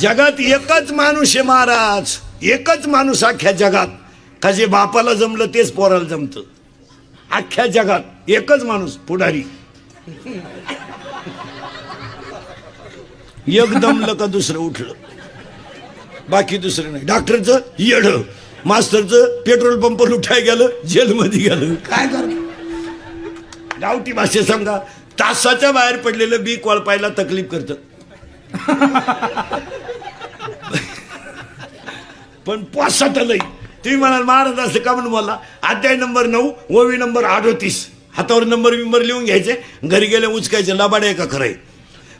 जगात एकच माणूस आहे महाराज. एकच माणूस अख्ख्या जगात. का जे बापाला जमलं तेच पोराला जमतं. अख्ख्या जगात एकच माणूस पुढारी. एक दमलं का दुसरं उठलं. बाकी दुसरं नाही. डॉक्टरचं येड मास्तरचं पेट्रोल पंप लुटाय गेलं जेलमध्ये गेलं. काय कर गावठी भाषेत समजा तासाच्या बाहेर पडलेलं बी कोळपायला तकलीफ करतं. पण पासात लई तुम्ही म्हणाल महाराज असं का म्हणून बोलला? अध्याय नंबर नऊ ओवी नंबर अडोतीस. हातावर नंबर बिंबर लिहून घ्यायचे घरी गेले उचकायचे लबाडे का खरंय.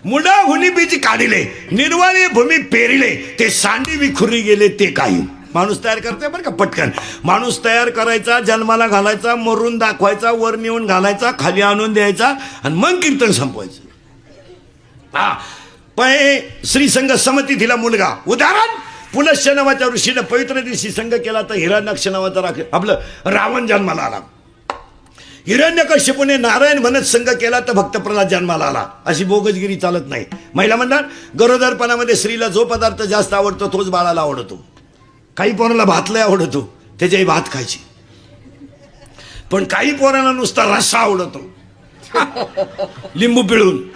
मुडा हुनी बीज काढिले निर्वाळी भूमी पेरिले ते सांडी विखुरी गेले ते काही. माणूस तयार करते बरं का पटकन. माणूस तयार करायचा जन्माला घालायचा मरून दाखवायचा वर नेऊन घालायचा खाली आणून द्यायचा आणि मग कीर्तन संपवायचं. हा पण श्री संघ समती दिला मुलगा. उदाहरण पुलश्च नावाच्या ऋषीनं पवित्र दिवशी संघ केला तर हिरण्यक्ष नावाचा राख आपलं रावण जन्माला आला. हिरण्यकश्यपूने नारायण म्हणत संघ केला तर भक्त प्रल्हाद जन्माला आला. अशी बोगसगिरी चालत नाही. महिला म्हणतात गरोदरपणामध्ये स्त्रीला जो पदार्थ जास्त आवडतो तोच बाळाला आवडतो. काही पोराला भात लय आवडतो. त्याच्याही भात खायची. पण काही पोरांना नुसता रस्सा आवडतो. लिंबू पिळून.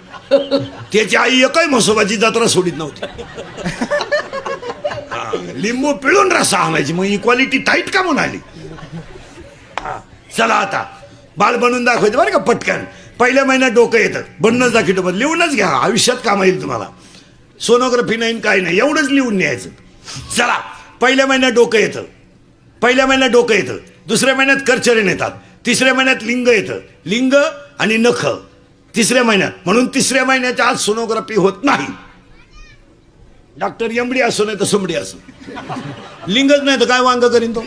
त्याची आई एकही म्हसोबाची जत्रा सोडित नव्हती. हा, लिंबू पिळून रसा आणायची मग इक्वालिटी टाईट का म्हणून आली? हा, चला आता. बाळ बनून दाखवायचं बरं का पटकन. पहिल्या महिन्यात डोकं येतं. बनणंच दाखवतो पण लिहूनच घ्या. आयुष्यात काम येईल तुम्हाला. सोनोग्राफी नाही काय नाही. एवढंच लिहून न्यायचं. चला पहिल्या महिन्यात डोकं येतं. पहिल्या महिन्यात डोकं येतं. दुसऱ्या महिन्यात कर्चरण येतात तिसऱ्या महिन्यात लिंग येतं. लिंग आणि नख. तिसऱ्या महिन्यात. म्हणून तिसऱ्या महिन्याच्या आज सोनोग्राफी होत नाही. डॉक्टर एमडी असो नाही तर सुमडी असो. लिंगच नाही तर काय वांग करीन तो?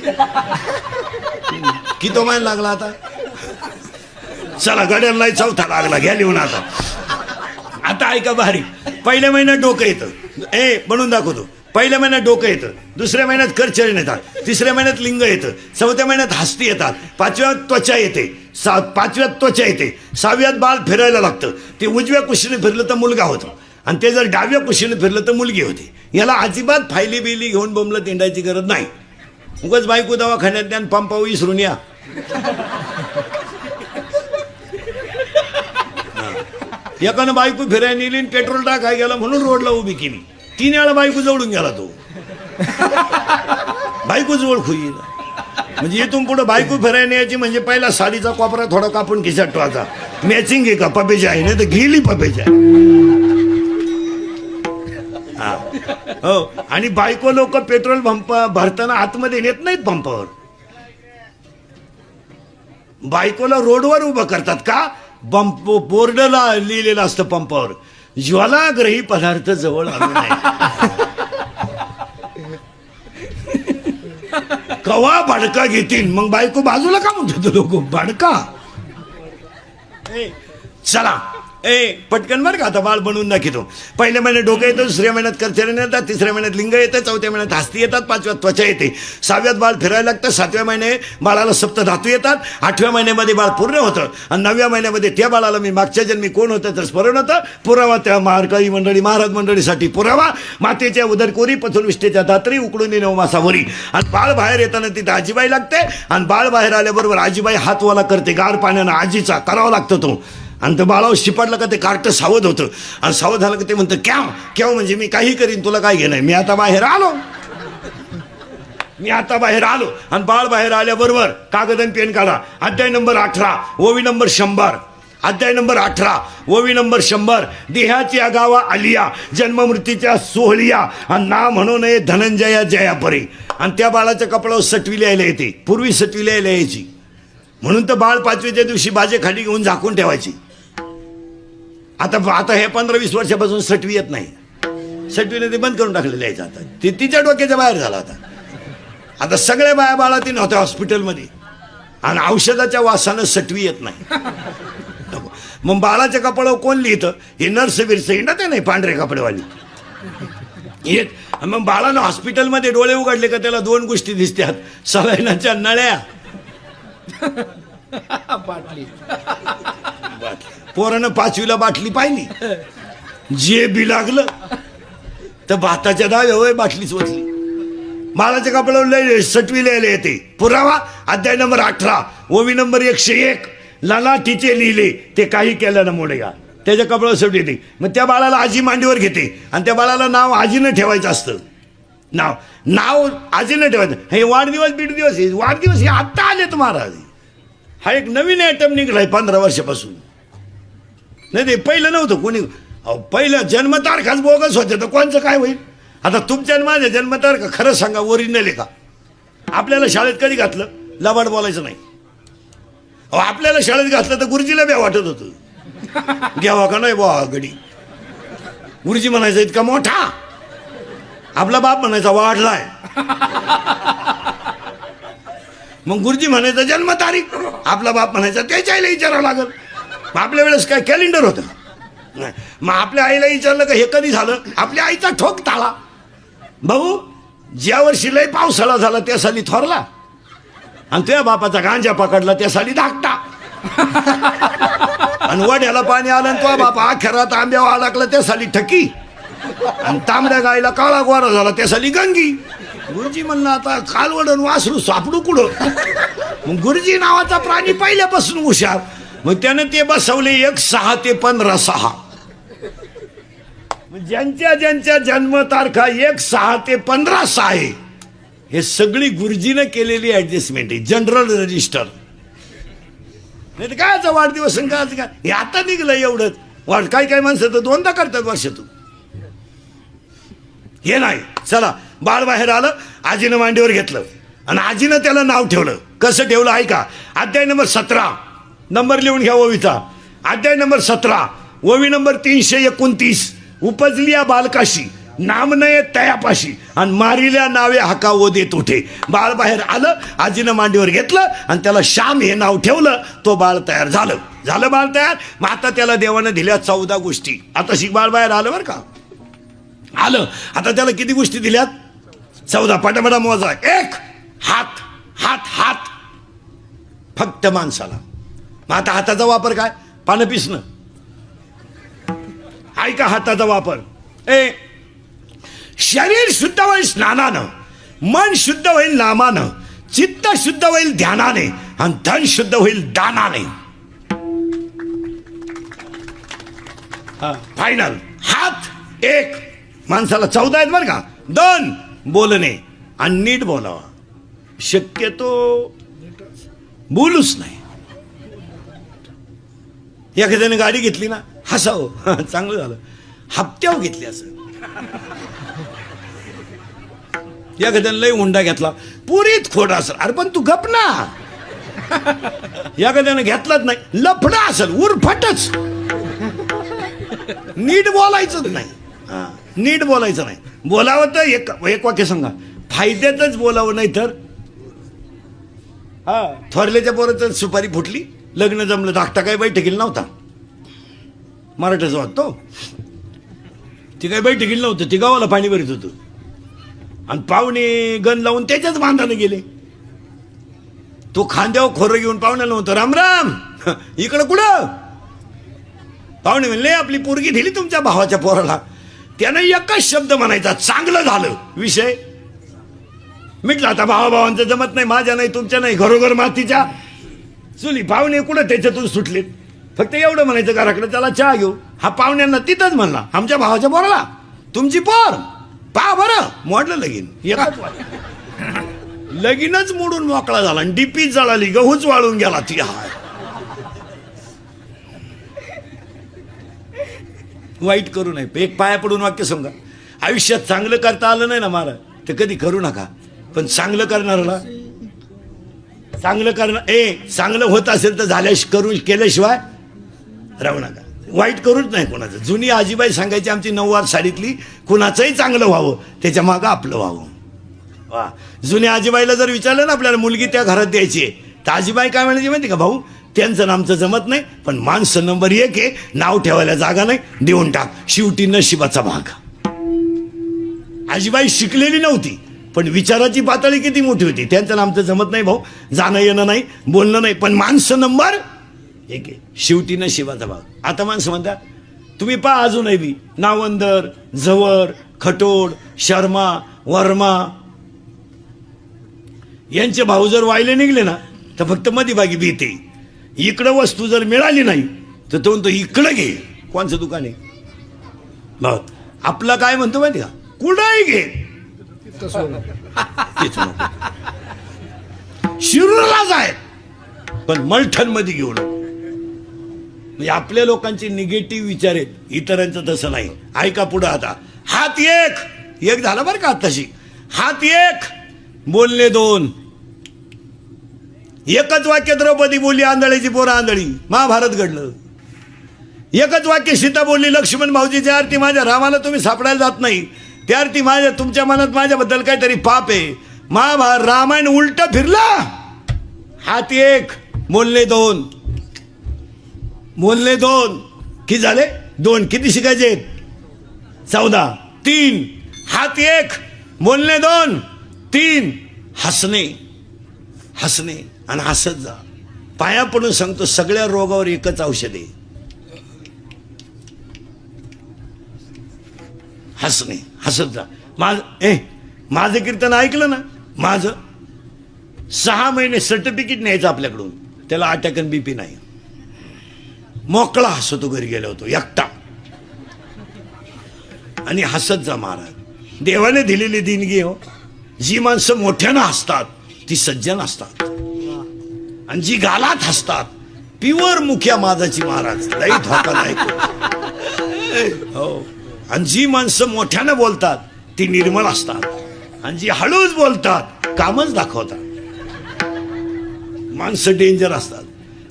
किती महिना लागला आता? चला गड्यांना चौथा लागला. घ्या लिहून आता. आता ऐका भारी पहिल्या महिन्यात डोकं येतं. ए म्हणून दाखवतो. पहिल्या महिन्यात डोकं येतं दुसऱ्या महिन्यात करचरण येतात तिसऱ्या महिन्यात लिंग येतं चौथ्या महिन्यात हस्ती येतात पाचव्यात त्वचा येते सा पाचव्यात त्वचा येते सहाव्यात बाळ फिरायला लागतं ते उजव्या कुशीने फिरलं तर मुलगा होतो. आणि ते जर डाव्या कुशीने फिरलं तर मुलगी होते. याला अजिबात फायली बिली घेऊन बोंबलं तिंडायची गरज नाही. उगाच बायको दवाखान्यात ज्ञान आणि विसरून या. एकानं बायको फिरायला नेली पेट्रोल टाकाय गेला म्हणून रोडला उभी केली. तीन वेळा बायको जवळून गेला तो. बायको जवळ होईल म्हणजे इथून पुढे बायको फिरायला यायची म्हणजे पहिला साडीचा कोपरा थोडा कापून खिशात ठेवायचा. मॅचिंग आहे का? पपेची आहे. नाही तर गेली पपेची हा. हो. आणि बायको लोक पेट्रोल पंप भरताना आतमध्ये नेत नाहीत पंपावर. बायकोला रोडवर उभं करतात का? बंप बोर्डला लिहिलेलं असतं पंपावर. ज्वालाग्रही पदार्थ जवळ आणू नये कवा भडका घेतील मग बायको बाजूला का म्हणतो लोक? भडका. चला. ए पटकन बरं का आता बाळ बनवून दाखवतो पहिल्या महिन्यात डोकं येतं दुसऱ्या महिन्यात करचरण येतात तिसऱ्या महिन्यात लिंग येतं चौथ्या महिन्यात हस्ती येतात पाचव्यात त्वचा येते. सहाव्यात बाळ फिरायला लागतं सातव्या महिने बाळाला सप्त धातू येतात आठव्या महिन्यामध्ये बाळ पूर्ण होतं आणि नवव्या महिन्यामध्ये त्या बाळाला मी मागच्या जन्मी कोण होतं तर स्मरण होतं. पुरावा त्या महारकाळी मंडळी महाराज मंडळीसाठी पुरावा. मातेच्या उदरकोरी पथुरविष्टेच्या दात्री उकडून नऊ मासावरी आणि बाळ बाहेर येताना तिथं आजीबाई लागते आणि बाळ बाहेर आल्याबरोबर आजीबाई हातवाला करते गार पाण्यानं आजीचा करावा लागतो तो. आणि तर बाळावर शिपडलं का ते कार्ट सावध होतं. आणि सावध झालं का ते म्हणतं क्याव क्याव म्हणजे मी काही करीन तुला काय घेणं मी आता बाहेर आलो. मी आता बाहेर आलो. आणि बाळ बाहेर आल्याबरोबर कागद आणि पेन काढा. अध्याय नंबर अठरा ओवी नंबर शंभर. अध्याय नंबर अठरा ओवी नंबर शंभर. देहाची गावा आलिया जन्ममृत्यूच्या सोहलिया. आणि ना म्हणू नये धनंजया जयापरी. आणि त्या बाळाच्या कपडावर सटवी लिहायला येते. पूर्वी सटवी लिहायला यायची. म्हणून तर बाळ पाचवीच्या दिवशी बाजे खाली घेऊन झाकून ठेवायची. आता आता हे पंधरा वीस वर्षापासून सटवी येत नाही. सटवीने ते बंद करून टाकलेलं यायचं आता. ते तिच्या डोक्याच्या बाहेर झाला आता. आता सगळ्या बाया बाळा ती नव्हत्या हॉस्पिटलमध्ये. आणि औषधाच्या वासानं सटवी येत नाही. मग बाळाच्या कपड्यावर कोण लिहितं? हे नर्स बिरस ना ते नाही पांढरे कपडेवाली? एक मग बाळानं हॉस्पिटलमध्ये डोळे उघडले का त्याला दोन गोष्टी दिसतात सलाईनाच्या नळ्या. बाटली. पोरानं पाचवीला बाटली पाहिली. जे बी लागलं तर भाताच्या डाव्या बाटलीच वाचली. मालाच्या कपड्यावर लय सटवी लिहायला येते पुरावा अध्याय नंबर अठरा ओवी नंबर एकशे एक. ललाटीचे लिहिले ते काही केलं ना मोडेगा त्याच्या कपड्यावर सटवी येते. मग त्या बाळाला आजी मांडीवर घेते. आणि त्या बाळाला नाव आजीनं ठेवायचं असतं. नाव नाव आजीनं ठेवायचं. हे वाढदिवस बिडदिवस हे वाढदिवस हे आत्ता आलेत महाराज. हा एक नवीन आयटम निघलाय पंधरा वर्षापासून. नाही ते पहिलं नव्हतं. कोणी अहो, पहिलं जन्मतारखाच बोगस होते. तर कोणचं काय होईल? आता तुमच्या माझ्या जन्मतारखा खरं सांगा ओरिजिनल आहे का? आपल्याला शाळेत कधी घातलं? लबाड बोलायचं नाही. अहो आपल्याला शाळेत घातलं तर गुरुजीला बी वाटत होतं. घ्यावा का नाही बुवा गडी? गुरुजी म्हणायचं इतका मोठा. आपला बाप म्हणायचा वाढलाय. मग गुरुजी म्हणायचं जन्मतारीख. आपला बाप म्हणायचा त्याच्या विचारावं लागल. मग आपल्या वेळेस काय कॅलेंडर होतं? नाही. मग आपल्या आईला विचारलं का हे कधी झालं? आपल्या आईचा ठोक ताळा भाऊ ज्या वर्षी लय पावसाळा झाला त्या साली थोरला. आणि तुझ्या बापाचा गांजा पकडला त्या साली धाकटा. आणि वड्याला पाणी आलं आणि तो बापा अखेरात आंब्यावर अडकला त्या साली ठकी. आणि तांबड्या गायला काळा गोरा झाला त्या साली गंगी. गुरुजी म्हणलं आता कालवडन वासरू सापडू कुठं? मग गुरुजी नावाचा प्राणी पहिल्यापासून हुशार. मग त्यानं ते बसवले एक सहा ते पंधरा सहा. मग ज्यांच्या ज्यांच्या जन्मतारखा एक सहा ते पंधरा सहा आहे हे सगळी गुरुजीनं केलेली ऍडजस्टमेंट आहे जनरल रजिस्टर नाही तर काय आता वाढदिवस आणि काय काय? हे आता निघलं एवढंच. वाढ काय काय माणसं तर दोनदा करतात वर्षातून. हे नाही. चला बाळ बाहेर आलं आजीनं मांडीवर घेतलं. आणि आजीनं त्याला नाव ठेवलं. कसं ठेवलं? ऐका. अध्याय नंबर सतरा. नंबर लिहून घ्या ओवीचा. अध्याय नंबर सतरा. ओवी नंबर तीनशे एकोणतीस. उपजलिया बालकाशी नामनय तयापाशी आणि मारिल्या नावे हाका ओ देत उठे बाळ बाहेर आलं आजीनं मांडीवर घेतलं आणि त्याला श्याम हे नाव ठेवलं तो बाळ तयार झालं. झालं बाळ तयार? मग आता त्याला देवानं दिल्या चौदा गोष्टी. आता शिक बाळ बाहेर आलं बरं का? आलं. आता त्याला किती गोष्टी दिल्यात? चौदा. पटापटा मोजा. एक हात. हात हात. फक्त माणसाला. मग आता हाताचा वापर काय? पानं पिसणं. ऐका हाताचा वापर. ए शरीर शुद्ध होईल स्नानानं मन शुद्ध होईल नामानं चित्त शुद्ध होईल ध्यानाने आणि धन शुद्ध होईल दानाने. फायनल हात एक. माणसाला चौदा आहेत बरं का? दोन. बोलणे. आणि नीट बोलावा. शक्यतो बोलूच नाही. एखाद्याने गाडी घेतली ना हसावं. चांगलं झालं. हप्त्यावर घेतली असं. एखाद्याने लय हुंडा घेतला. पुरीत खोडा असेल. अरे पण तू गप ना. एखाद्याने घेतलाच नाही. लफडा असेल. उरफटच. नीट बोलायचंच नाही. हा, नीट बोलायचं नाही. बोलावं तर एक एक वाक्य सांगा. फायद्यातच बोलावं नाही तर हा थोरल्याच्या पोरात सुपारी फुटली. लग्न जमलं धाकटा काही बैठकीला नव्हता. मराठ्याचा वाटतो ती काही बैठकीला नव्हतं ती गावाला पाणी भरत होतं. आणि पाहुणे गण लावून त्याच्याच बांधाने गेले. तो खांद्यावर खोरं घेऊन पाहुण्याला नव्हतं राम राम. इकडं कुठं? पाहुणे म्हणले आपली पोरगी दिली तुमच्या भावाच्या पोराला. त्यानं एकच शब्द म्हणायचा चांगलं झालं. विषय. मिटला आता भावाभावांचं जमत नाही माझ्या नाही तुमच्या नाही घरोघर मातीच्या. चुली पाहुणे कुठं त्याच्यातून सुटले फक्त एवढं म्हणायचं घराकडे त्याला चहा घेऊ. हा पाहुण्यांना तिथंच म्हणला आमच्या भावाच्या बोरला तुमची पोर पा बरं. मोडलं लगीन. एकाच लगीनच मोडून मोकळा झाला आणि डीपी जळाली गहूच वाळून गेला ती हा वाईट करू नये. एक पाया पडून वाक्य सांगा. आयुष्यात चांगलं करता आलं नाही ना मला तर कधी करू नका. पण चांगलं करणारला चांगलं करणं ए चांगलं होत असेल तर झाल्या करू केल्याशिवाय राहू नका. वाईट करूच नाही कोणाचं. जुनी आजीबाई सांगायची आमची नऊवार साडीतली कुणाचंही चांगलं व्हावं त्याच्या मागं आपलं व्हावं. वा. जुन्या आजीबाईला जर विचारलं ना आपल्याला मुलगी त्या घरात द्यायची आहे तर आजीबाई काय म्हणायची माहिती का भाऊ? त्यांचं आणि आमचं जमत नाही पण माणसं नंबर एक आहे नाव ठेवायला जागा नाही देऊन टाक. शेवटी नशिबाचा भाग. आजीबाई शिकलेली नव्हती. पण विचाराची पातळी किती मोठी होती? त्यांचं ना आमचं जमत नाही भाऊ. जाणं येणं नाही बोलणं नाही. पण माणसं नंबर एक आहे. शेवटी शिवाचा भाग. आता माणसं म्हणतात तुम्ही पहा अजूनही बी. नावंदर झवर खटोड शर्मा वर्मा. यांचे भाऊ जर वायले निघले ना तर फक्त मधीभागी भीते इकडं वस्तू जर मिळाली नाही तर तो म्हणतो इकडं घे. कोणचं दुकान आहे? बघ आपला काय म्हणतो माहिती का? कुठंही घे. तिथं नको. शिरूरला जाय. पण मलठणमध्ये घेऊ नको म्हणजे आपल्या लोकांचे निगेटिव्ह विचार आहेत. इतरांचं तसं नाही. ऐका पुढं आता. हात एक. एक झाला बरं का तशी हात एक. बोलले दोन. एकच वाक्य द्रौपदी बोलली आंधळीची पोरं आंधळी. महाभारत घडलं. एकच वाक्य सीता बोलली लक्ष्मण भाऊजीची आरती माझ्या रामाला तुम्ही सापडायला जात नाही. त्या आरती माझ्या तुमच्या मनात माझ्याबद्दल काहीतरी पाप आहे. महाभारत रामायण उलट फिरला. हात एक बोलले दोन. बोलले दोन. किती झाले? दोन. किती शिकायचे चौदा. तीन. हात एक बोलणे दोन. तीन. हसणे. हसणे. आणि हसत जा. पाया पडून सांगतो सगळ्या रोगावर एकच औषध आहे. हसणे हसत जा. माझ ए माझं कीर्तन ऐकलं ना? माझं सहा महिने सर्टिफिकेट न्यायचं आपल्याकडून. त्याला अटॅक आणि बीपी नाही. मोकळा हसतो घरी गेलो होतो एकटा. आणि हसत जा महाराज. देवाने दिलेली देणगी हो. जी माणसं मोठ्यानं हसतात ती सज्जन असतात आणि जी गालात हसतात प्युअर मुख्या माझाची महाराज. लई धोकादायक हो. आणि जी माणसं मोठ्यानं बोलतात ती निर्मळ असतात. आणि जी हळूच बोलतात कामच दाखवतात. माणसं डेंजर असतात.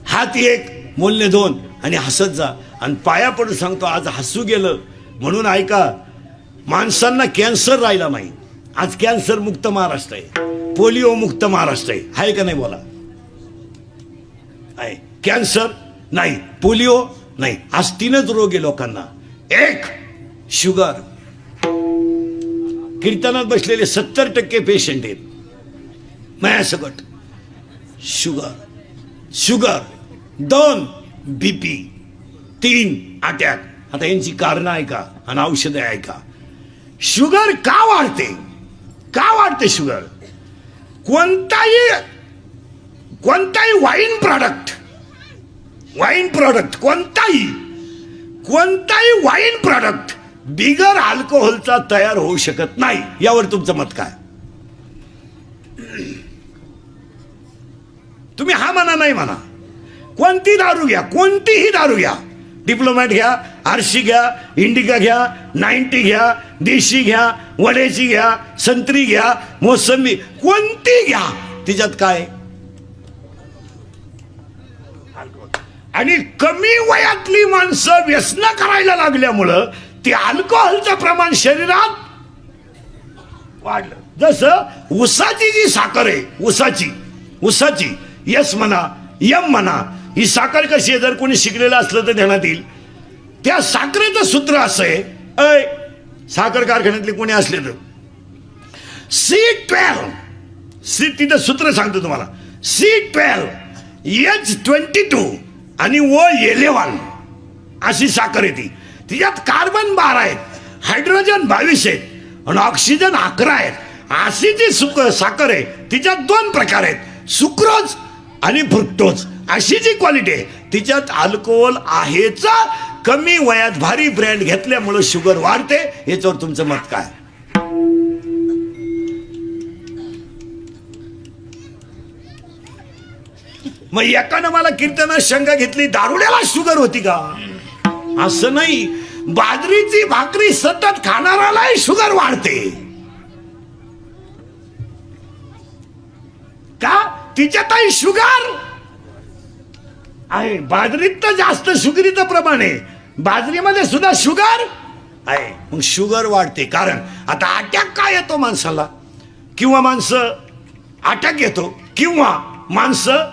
हात एक बोलणे दोन आणि हसत जा. आणि पाया पडून सांगतो आज हसू गेलं. म्हणून ऐका माणसांना कॅन्सर राहिला नाही. आज कॅन्सर मुक्त महाराष्ट्र आहे. पोलिओ मुक्त महाराष्ट्र आहे. आहे का नाही बोला? आहे. कॅन्सर नाही. पोलिओ नाही. आज तीनच रोग आहे लोकांना. एक शुगर. कीर्तनात बसलेले सत्तर टक्के पेशंट आहेत. मायासकट शुगर शुगर दोन बीपी तीन अटॅक. आता यांची कारणं ऐका आणि औषधं ऐका. शुगर का वाढते? का वाढते शुगर? कोणताही कोणताही वाईन प्रॉडक्ट वाईन प्रॉडक्ट कोणताही कोणताही वाईन प्रॉडक्ट बिगर अल्कोहोलचा तयार होऊ शकत नाही यावर तुमचं मत काय? तुम्ही हा म्हणा नाही म्हणा. कोणती दारू घ्या कोणतीही दारू घ्या. डिप्लोमॅट घ्या आरशी घ्या इंडिका घ्या नाईन्टी घ्या देशी घ्या वड्याची घ्या संत्री घ्या मोसंबी कोणती घ्या. तिच्यात काय? आणि कमी वयातली माणसं व्यसन करायला लागल्यामुळं ते अल्कोहोलचं प्रमाण शरीरात वाढलं. जसं उसाची जी साखर आहे उसाची उसाची यस म्हणा यम म्हणा ही साखर कशी आहे जर कोणी शिकलेलं असलं तर ध्यानात येईल. त्या साखरेचं सूत्र असं आहे अय साखर कारखान्यातले कोणी असले तर. सी ट्वेल्व सी तिथं सूत्र सांगतो तुम्हाला. C twelve H twenty two आणि ओ एलेवन अशी साखर येते तिच्यात कार्बन बारा आहेत हायड्रोजन बावीस आहेत आणि ऑक्सिजन अकरा आहेत. अशी जी सुक साखर आहे तिच्यात दोन प्रकार आहेत सुक्रोज आणि फ्रुक्टोज. अशी जी क्वालिटी आहे तिच्यात अल्कोहोल आहेच. कमी वयात भारी ब्रँड घेतल्यामुळं शुगर वाढते. याच्यावर तुमचं मत काय? मग एकानं मला कीर्तनात शंका घेतली दारुड्याला शुगर होती का? असं नाही बाजरीची भाकरी सतत खाणारालाही शुगर वाढते. का? तिच्यातही शुगर? आहे बाजरीत तर जास्त शुगरीचं प्रमाण आहे. बाजरीमध्ये सुद्धा शुगर? आहे मग शुगर वाढते. कारण आता अटॅक काय येतो माणसाला? किंवा माणसं अटॅक येतो किंवा माणसं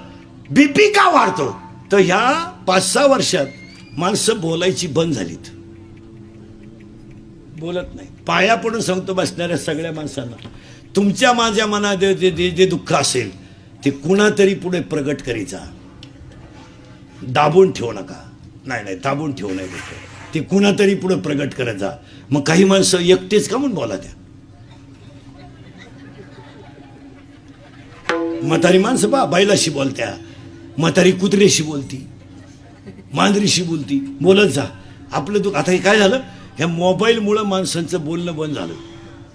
बीपी का वाढतो? तर ह्या पाच सहा वर्षात माणसं बोलायची बंद झालीत. बोलत नाही. पाया पडून सांगतो बसणाऱ्या सगळ्या माणसांना तुमच्या माझ्या मनात जे जे- जे दुःख असेल ते कुणातरी पुढे प्रगट करीचा दाबून ठेवू नका. नाही नाही दाबून ठेवू नये ते कुणातरी पुढे प्रगट करत जा. मग काही माणसं एकटेच का म्हणून बोला त्या? म्हातारी माणसं पा बैलाशी बोलत्या. म्हातारी कुत्रेशी बोलती. मांजरीशी बोलती. बोलत जा. आपलं दुःख आता हे काय झालं? ह्या मोबाईलमुळं माणसांचं बोलणं बंद झालं.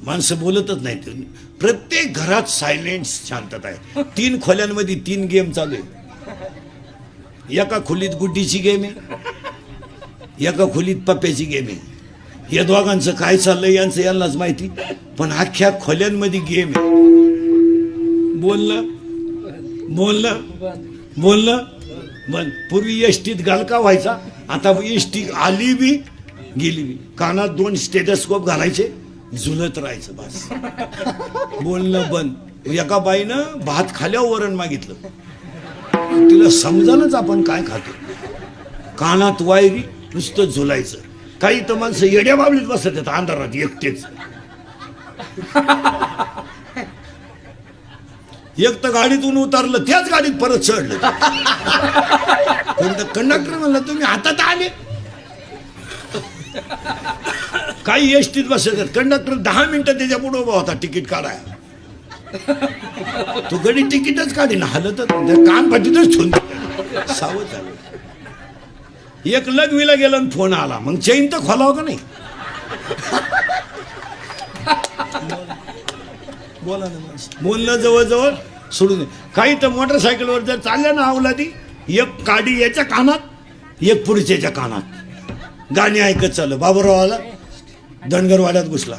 माणसं बोलतच नाहीत. प्रत्येक घरात सायलेंट शांतता आहे. तीन खोल्यांमध्ये तीन गेम चालू आहे एका खोलीत गुड्डीची गेम आहे. एका खोलीत पप्प्याची गेम आहे. या दोघांचं काय चाललंय यांचं यांनाच माहिती. पण अख्ख्या खोल्यांमध्ये गेम आहे. बोलणं. बोलणं. बोलणं. बन पूर्वी एसटीत गालका व्हायचा आता एसटी आली बी गेली बी. कानात दोन स्टेटस्कोप घालायचे झुलत राहायचं बस. बोलणं बंद. एका बाईनं भात खाल्यावर वरण मागितलं. तिला समजानच आपण काय खातो. कानात वायरी नुसतं झुलायचं. काही तर माणसं येड्या बाबलीत बसत आहेत अंधारात एकटेच. एक तर गाडीतून उतरलं त्याच गाडीत परत चढलं. कंडक्टर म्हणलं तुम्ही हातात आले? काही एसटीत बसत कंडक्टर दहा मिनिटं त्याच्या पुढे उभा होता तिकीट काढाय तो गडी तिकीटच काढीन हलतच नाही. कान पाठीतच ठेवून सावध झालं. एक लग्वीला गेला आणि फोन आला. मग चैन तर खोलावं का नाही? बोला ना. बोलणं जवळजवळ सोडून काही तर मोटरसायकलवर जर चालल्या ना अवलादी एक काडी याच्या कानात एक पुढच्याच्या कानात. गाणी ऐकत चाललं. बाबूराव आला धनगरवाड्यात घुसला.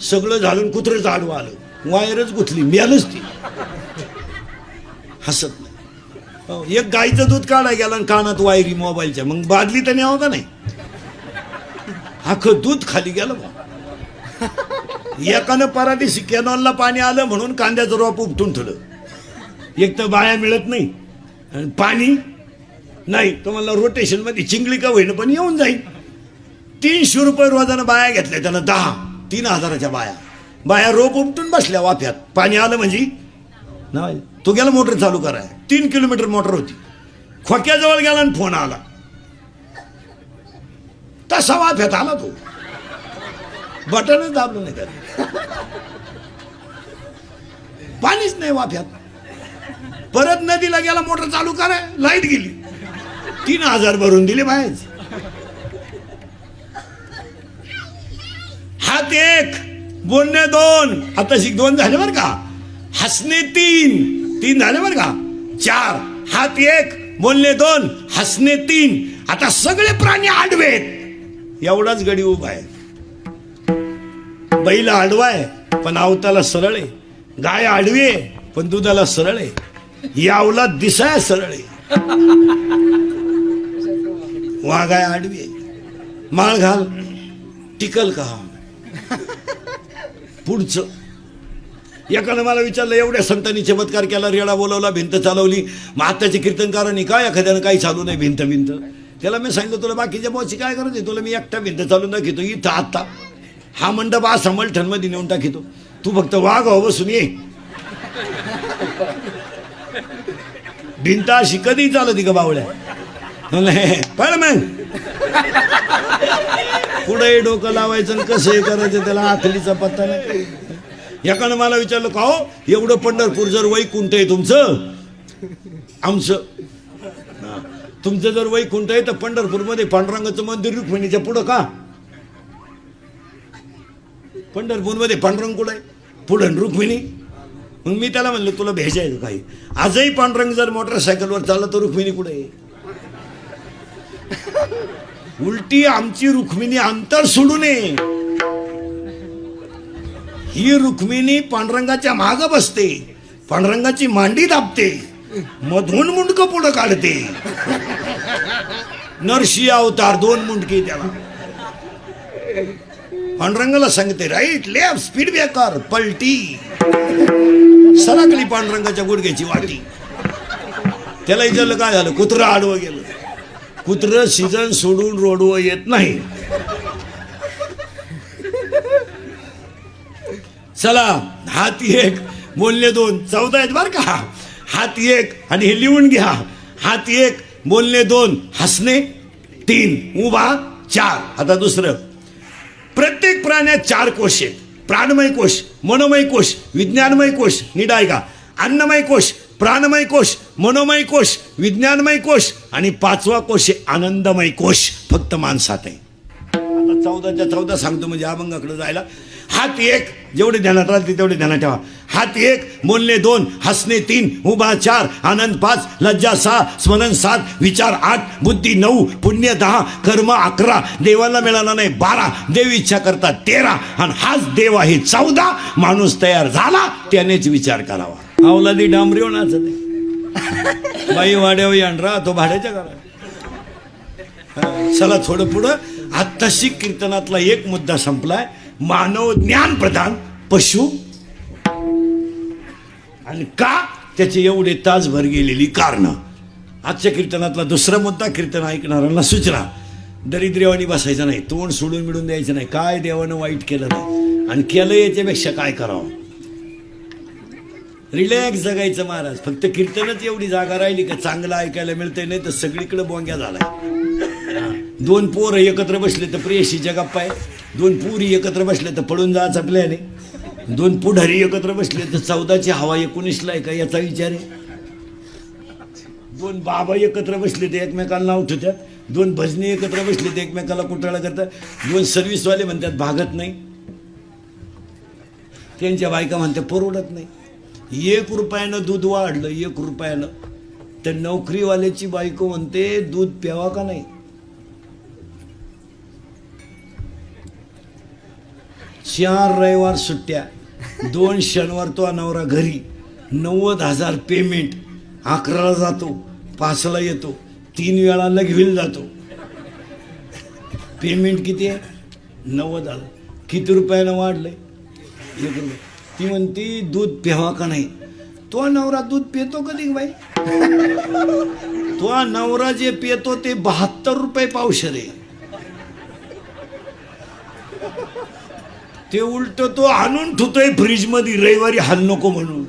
सगळं झालून कुत्रं आडवं आलं. वायरच गुथली मिळालंच ती. हसत नाही. हो, एक गाईचं दूध काढाय गेला आणि कानात वायरी मोबाईलच्या. मग बादली तर न्यावं का नाही? अख्खं दूध खाली गेलं बा. एकानं पराठीशी कॅनॉलला पाणी आलं म्हणून कांद्याचं रोप उपटून ठेवलं. एक तर बाया मिळत नाही. आणि पाणी नाही. तुम्हाला रोटेशनमध्ये चिंगली चिंगळी का होईन पण येऊन जाईल. तीनशे रुपये रोजानं बाया घेतल्या त्यानं दहा तीन हजाराच्या बाया. बाया रोप उपटून बसल्या वाफ्यात. पाणी आलं म्हणजे नाही तो गेला मोटर चालू कराय तीन किलोमीटर मोटर होती. खोक्याजवळ गेला आणि फोन आला. तसा वाफ्यात आला तो. बटनच दाबलं नाही त्यात पाणीच नाही वाफ्यात. परत नदीला गेला मोटर चालू कराय लाइट गेली. तीन हजार भरून दिले बाहेर. हात एक बोलणे दोन. आता शिक दोन झाले बरं का. हसणे तीन. तीन झाले बरं का. चार. हात एक बोलणे दोन. हसणे तीन. आता सगळे प्राणी आडवेत. एवढाच गडी उभा आहे. बैल आडवाय पण आवताला सरळ. आहे गाय आडवी आहे पण दुधाला सरळ. आहे यावला दिसाय सरळ. आहे वाघाय आडवी आहे माळ घाल टिकल का? पुढचं. एकानं मला विचारलं एवढ्या संतांनी चमत्कार केला रेडा बोलवला भिंत चालवली. मग आत्ताच्या कीर्तनकारांनी काय एखाद्यानं काही चालू नाही भिंत भिंत त्याला मी सांगितलं तुला बाकीच्या बॉसची काय करत तुला मी एकटा भिंत चालून दाखवतो इथं आत्ता हा मंडप असा मलठणमध्ये नेऊन टाकितो. तू फक्त वाघ हो बसून ये. भिंता अशी कधी चालत का बावळ्या. म्हणलं, पळ मग. पुढे डोकं लावायचं आणि कसं हे करायचं त्याला आखलीचा पत्ता नाही. याकडं मला विचारलं का हो एवढं पंढरपूर जर वैकुंठ आहे तुमचं? आमचं. तुमचं जर वैकुंठ आहे तर पंढरपूरमध्ये पांडुरंगाचं मंदिर रुक्मिणीच्या पुढं का? पंढरपूरमध्ये पांडुरंग कुठं आहे? पुढं रुक्मिणी. मग मी त्याला म्हणलं तुला भेजायचं काही? आजही पांडुरंग जर मोटरसायकलवर चालला तर रुक्मिणी कुठे आहे? उलटी आमची रुक्मिणी अंतर सोडू नये ही रुक्मिणी पांडुरंगाच्या माग बसते. पांडुरंगाची मांडी दाबते. मधून मुंडक पुढं काढते. नरशी अवतार दोन मुंडके त्याला. पांडुरंगाला सांगते राईट लेफ्ट स्पीड ब्रेकर पलटी. सरकली पांडुरंगाच्या गुडघ्याची वाटी. त्याला विचारलं काय झालं कुत्रं आडवं गेलं. कुत्रं सीझन सोडून रोडवर येत नाही. चला हात एक बोलणे दोन चौदा आहेत बरं का? हात एक आणि हे लिहून घ्या. हात एक बोलणे दोन हसणे तीन उभा चार. आता दुसरं. प्राण्यात चार कोश आहेत. प्राणमय कोश मनोमय कोश विज्ञानमय कोश निडायगा का? अन्नमय कोश प्राणमय कोश मनोमय कोश विज्ञानमय कोश आणि पाचवा कोश आहे आनंदमय कोश. फक्त माणसात आहे. आता चौदाच्या चौदा सांगतो म्हणजे अभंगाकडे जायला. हात एक जेवढे ध्यानात राहते तेवढे ध्यानात ठेवा. हात एक बोलणे दोन हसणे तीन उभा चार आनंद पाच लज्जा सहा स्मरण सात विचार आठ बुद्धी नऊ पुण्य दहा कर्म अकरा देवाला मिळाला नाही बारा देव इच्छा करतात तेरा आणि हाच देव आहे चौदा माणूस तयार झाला त्यानेच विचार करावा. अवलादी डांबरी नाचत बाई वाड्याव आणरा तो भाड्याच्या करा चला थोडं पुढं. आत्ताशी कीर्तनातला एक मुद्दा संपलाय. मानव ज्ञान प्रधान पशु. आणि का त्याचे एवढे तासभर गेलेली कारण? आजच्या कीर्तनातला दुसरा मुद्दा कीर्तन ऐकणाऱ्यांना सूचना दरिद्र्यवानी बसायचं नाही तोंड सोडून मिळून द्यायचं नाही. काय देवानं वाईट केलं नाही? आणि केलं याच्यापेक्षा काय करावं? रिलॅक्स जगायचं महाराज. फक्त कीर्तनच एवढी जागा राहिली का चांगलं ऐकायला मिळतंय नाही तर सगळीकडे बोंग्या झालाय. दोन पोरं एकत्र बसले तर प्रेयशीच्या गप्पा आहे दोन पुरी एकत्र बसले तर पळून जायचा प्लॅन आहे. दोन पुढारी एकत्र बसले तर चौदाची हवा एकोणीसला आहे का याचा विचार आहे. दोन बाबा एकत्र बसले ते एकमेकांना नाव दोन भजनी एकत्र बसले ते एकमेकाला कुटाळा करतात. दोन सर्व्हिसवाले म्हणतात भागत नाही. त्यांच्या बायका म्हणतात परवडत नाही. एक रुपयानं दूध वाढलं एक रुपयानं. तर नोकरीवाल्याची बायको म्हणते दूध प्यावा का नाही? चार रविवार सुट्ट्या. दोन शनिवार तो नवरा घरी. नव्वद हजार पेमेंट अकराला जातो पाचला येतो तीन वेळा लगविल जातो. पेमेंट किती आहे? नव्वद हजार. किती रुपयानं वाढलंय? एक रुपये. ती म्हणती दूध प्यावा का नाही? तो नवरा दूध पितो कधी बाई? तो नवरा जे पितो ते बहात्तर रुपये पावशर आहे. ते उलट तो आणून ठेवतोय फ्रीजमध्ये रविवारी हाल नको म्हणून.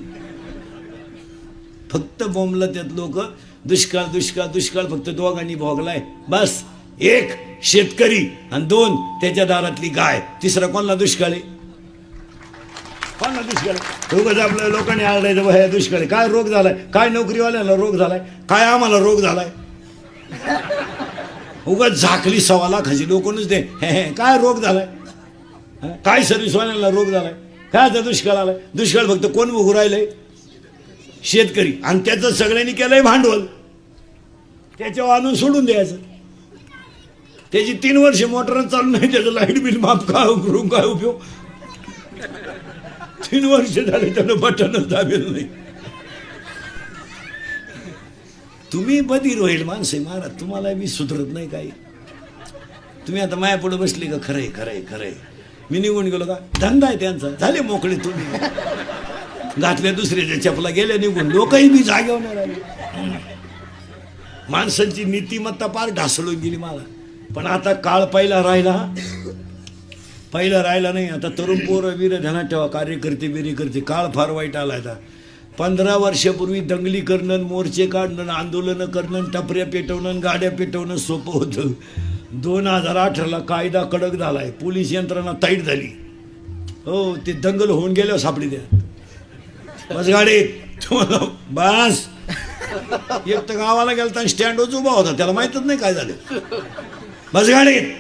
फक्त बोंबला त्यात लोक दुष्काळ दुष्काळ दुष्काळ फक्त दोघांनी भोगलाय. बस एक शेतकरी आणि दोन त्याच्या दारातली गाय. तिसरा कोणला दुष्काळ आहे? कोणला दुष्काळ रोगच उगाच आपल्या लोकांनी आरडायचं "बा, हे दुष्काळ आहे." काय रोग झालाय? काय नोकरीवाल्याला रोग झालाय? काय आम्हाला रोग झालाय? उगाच झाकली सव्वा लाखाची लोक दे "हे, काय रोग झालाय? काय सर्व्हिसवाल्यांना रोग झालाय? काय आता दुष्काळ आलाय? दुष्काळ फक्त कोण उभं राहिलंय? शेतकरी. आणि त्याचं सगळ्यांनी केलंय भांडवल. त्याच्यावर आणून सोडून द्यायचं. त्याची तीन वर्ष मोटर चालू नाही त्याचं लाइट बिल माफ काय करून काय उपयोग? तीन वर्ष झाले त्यानं बटनच दाबेल नाही. तुम्ही बधीर होईल माणसे महाराज. तुम्हाला मी सुधरत नाही काही. तुम्ही आता माया पुढे बसले का? खरंय खरंय खरंय. मी निघून गेलो का? धंदा आहे त्यांचा. झाले मोकळे तुम्ही. घातल्या दुसऱ्याच्या चपला गेल्या निघून. लोकही मी जागेवणार नाही राहिले. माणसांची नीतिमत्ता पार ढासळून गेली मला. पण आता काळ पहिला राहिला. पहिला राहिला नाही. आता तरुण पोरं वीर ध्यानात ठेवा कार्यकर्ते बिरीकर्ते काळ फार वाईट आला आता. पंधरा वर्षापूर्वी दंगली करणं मोर्चे काढणं आंदोलनं करणं टपऱ्या पेटवणं गाड्या पेटवणं सोपं होतं. दोन हजार अठराला कायदा कडक झालाय. पोलीस यंत्रणा ताईट झाली. हो ते दंगल होऊन गेल्यावर सापडी द्या बस गाडीत बस. एक तर गावाला गेलता स्टँडवरच उभा होता. त्याला माहीतच नाही काय झालं. बस गाडीत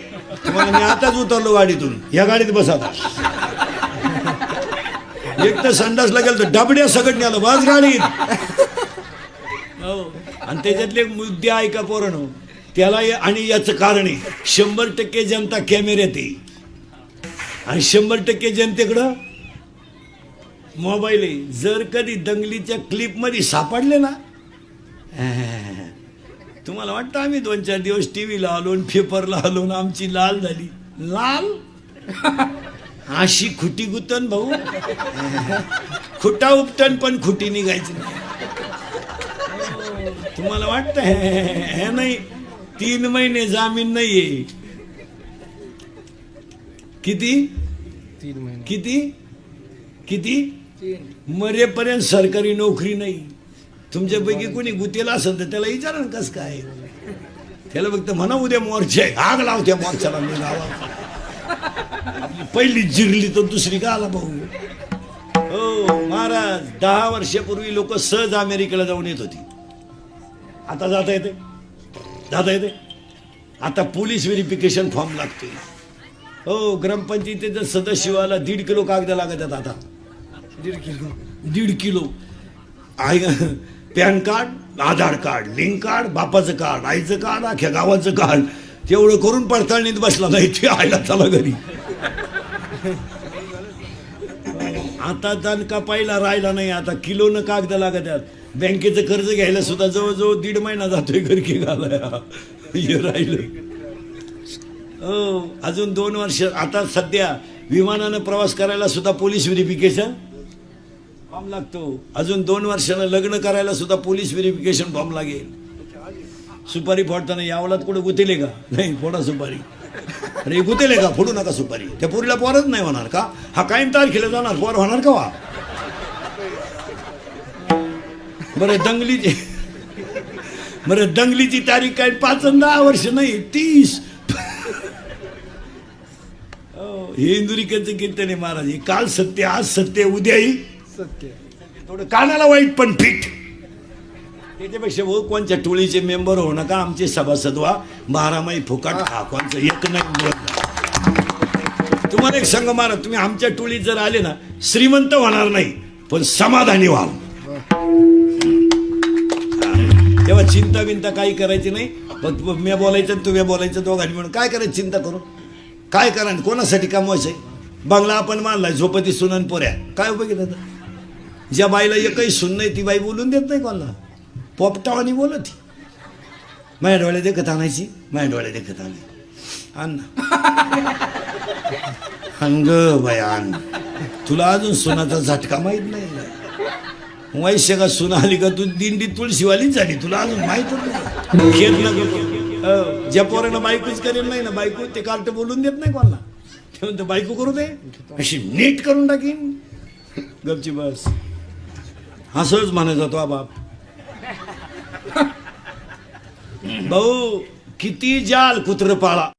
तुम्हाला मी आताच उतरलो गाडीतून. या गाडीत बसा आता. एक तर संडासला गेलो तर डबड्या सगळं आलं बस गाडीत. हो. आणि त्याच्यातले मुद्दे ऐका पोरण त्याला आणि याचं कारण आहे शंभर टक्के जनता कॅमेऱ्यात आहे आणि शंभर टक्के जनतेकडं मोबाईल आहे. जर कधी दंगलीच्या क्लिपमध्ये सापडले ना तुम्हाला वाटतं आम्ही दोन चार दिवस टी व्हीला आलो पेपरला आलो आमची लाल झाली. लाल? अशी खुटी गुतन भाऊ. खुटा उपटन पण खुटी निघायची नाही. तुम्हाला वाटतं? हे- हे नाही. तीन महिने जामीन नाहीये. किती? तीन महिने. किती? किती? मरेपर्यंत सरकारी नोकरी नाही. तुमच्यापैकी कोणी गुतेला असेल तर त्याला विचारा कसं काय. त्याला फक्त म्हणा उद्या मोर्चे आग लाव त्या मोर्चाला मी पहिली जिरली तर दुसरी का आला भाऊ? हो महाराज दहा वर्षापूर्वी लोक सहज अमेरिकेला जाऊन येत होती. आता जाता येते? जाता येते? आता पोलीस व्हेरिफिकेशन फॉर्म लागते हो ग्रामपंचायतीचं सदस्यवाला दीड किलो कागद लागत आहेत आता. दीड किलो? दीड kilo. I PAN card Aadhaar card link card बापाचं कार्ड आईचं कार्ड अख्ख्या गावाचं कार्ड. तेवढं करून पडताळणीत बसला नाही ते आयला चला घरी. आता दणका पाहिला राहिला नाही आता किलोनं कागद लागत आहेत. बँकेचं कर्ज घ्यायला सुद्धा जवळजवळ दीड महिना जातोय घरकी घालाया हे राहिलं. हो अजून दोन वर्ष. आता सध्या विमानानं प्रवास करायला सुद्धा पोलीस व्हेरिफिकेशन फॉर्म लागतो. अजून दोन वर्षानं लग्न करायला सुद्धा पोलीस व्हेरिफिकेशन फॉर्म लागेल. सुपारी फोडताना यावलात कुठं गुतेले का? नाही फोडा सुपारी. अरे गुतेले का? फोडू नका सुपारी. त्या पोरीला पोरच नाही होणार का? हा कायम तारखेला जाणार पोर होणार का वा बरं दंगलीची बरं दंगलीची तारीख काय? पाच दहा वर्ष नाही तीस. हो, हे इंदुरीकरचं कीर्तन आहे महाराज. हे काल सत्य आज सत्य उद्याही सत्य. थोडं कानाला वाईट पण फिट. त्याच्यापेक्षा भाऊ कोणच्या टोळीचे मेंबर होऊ नका. आमचे सभासद व्हा बारामाही फुकाट खा कोणचं एक नाही. तुम्हाला एक सांग महाराज तुम्ही आमच्या टोळीत जर आले ना श्रीमंत होणार नाही पण समाधानी व्हाल. तेव्हा चिंता बिंता काही करायची नाही. फक्त मी बोलायचं आणि तुम्ही बोलायचं दोघांनी म्हणून काय करायचं चिंता करू काय करा आणि कोणासाठी कमवायचंय बंगला आपण मानलाय झोपती सुनन पोऱ्या. काय उपयोग आहे ज्या बाईला एकही सुन नाही ती बाई बोलून देत नाही कोणाला. पोपटावानी बोलत माझ्या डोळ्या देखत आणायची माझ्या डोळ्या देखत आणायची. आण ना. अंग बयान तुला अजून सुनाचा झटका माहीत नाही. वैश्य का सुना आली का तू? दिंडी तुळशीवालीच झाली. तुला अजून माहीत नाही ज्या पोरानं बायकोच करेल नाही ना बायको ते कार्ट बोलून देत नाही कोणाला. ते म्हणतो बायको करू दे. अशी नीट करून टाकीन. गपची बस. असंच म्हणायचा जातो बाप. भाऊ किती जाल कुत्र पाळा.